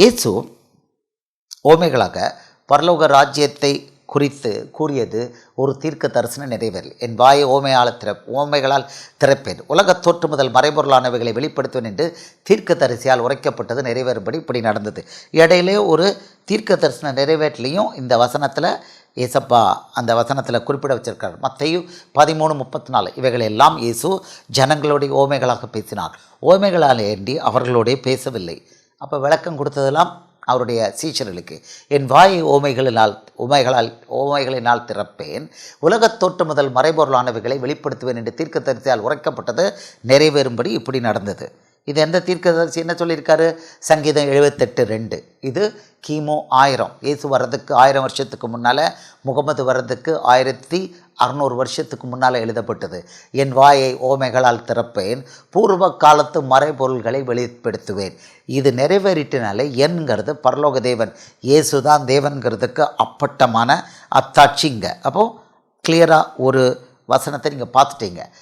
இயேசு ஓமைகளாக பரலோக ராஜ்யத்தை குறித்து கூறியது ஒரு தீர்க்க தரிசன நிறைவேறல். என் வாயை ஓமையால் திற ஓமைகளால் திறப்பேன். உலகத் தோற்று முதல் மறைபொருளானவைகளை வெளிப்படுத்துவேன் என்று தீர்க்க தரிசியால் உரைக்கப்பட்டது நிறைவேறும்படி இப்படி நடந்தது. இடையிலே ஒரு தீர்க்க தரிசன நிறைவேற்றலையும் இந்த வசனத்தில் ஏசப்பா அந்த வசனத்தில் குறிப்பிட வச்சிருக்கார். மத்தையும் பதிமூணு முப்பத்தி நாலு இவைகளெல்லாம் இயேசு ஜனங்களுடைய ஓமைகளாக பேசினார். ஓமைகளால் ஏண்டி அவர்களோடே பேசவில்லை. அப்போ விளக்கம் கொடுத்ததெல்லாம் அவருடைய சீச்சர்களுக்கு என் வாய் ஓமைகளினால் உமைகளால் ஓமைகளினால் திறப்பேன். உலகத் தோற்று முதல் மறைபொருளானவைகளை வெளிப்படுத்துவேன் என்று தீர்க்கதரிசியால் உரைக்கப்பட்டது நிறைவேறும்படி இப்படி நடந்தது. இது எந்த தீர்க்கதரிசி என்ன சொல்லியிருக்காரு? சங்கீதம் எழுபத்தெட்டு ரெண்டு. இது கிமு ஆயிரம். இயேசு வர்றதுக்கு ஆயிரம் வருஷத்துக்கு முன்னால் முகமது வர்றதுக்கு ஆயிரத்தி அறநூறு வருஷத்துக்கு முன்னால் எழுதப்பட்டது. என் வாயை ஓமைகளால் திறப்பேன் பூர்வ காலத்து மறைபொருள்களை வெளிப்படுத்துவேன். இது நிறைவேறிட்டனாலே என்கிறது பரலோக தேவன் இயேசுதான் தேவன்கிறதுக்கு அப்பட்டமான அத்தாட்சிங்க. அப்போது கிளியராக ஒரு வசனத்தை நீங்கள் பார்த்துட்டீங்க.